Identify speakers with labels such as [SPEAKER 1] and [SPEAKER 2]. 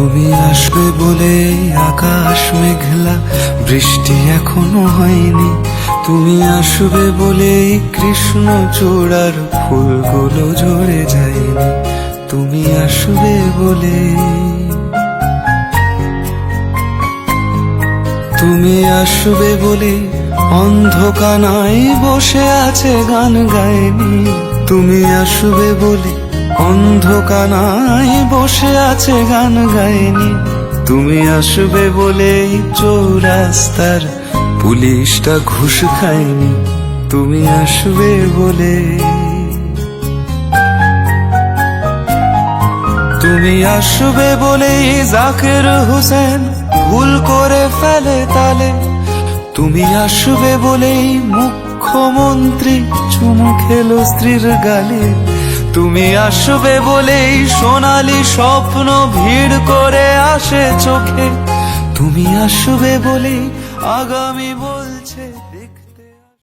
[SPEAKER 1] তুমি আসবে বলে আকাশ মেঘলা? বৃষ্টি এখনও হয়নি। তুমি আসবে বলে কৃষ্ণ চূড়ার ফুলগুলো ঝরে যায়নি। তুমি আসবে বলে তুমি আসবে বলে অন্ধকানায় বসে আছে গান গায়নি। তুমি আসবে বলে অন্ধকানায় বসে আছে গান গায়নি তুমি আসবে বলে চৌরাস্তার পুলিশটা ঘুষ খায়নি। তুমি আসবে বলে তুমি আসবে বলে জাকির হোসেন ভুল করে ফেলে তালে। তুমি আসবে বলেই মুখ্যমন্ত্রী চুমু খেলো স্ত্রীর গালে। তুমি আসবে বলেই সোনালি স্বপ্ন ভিড় করে আসে চোখে। তুমি আসবে বলেই আগামী বলছে।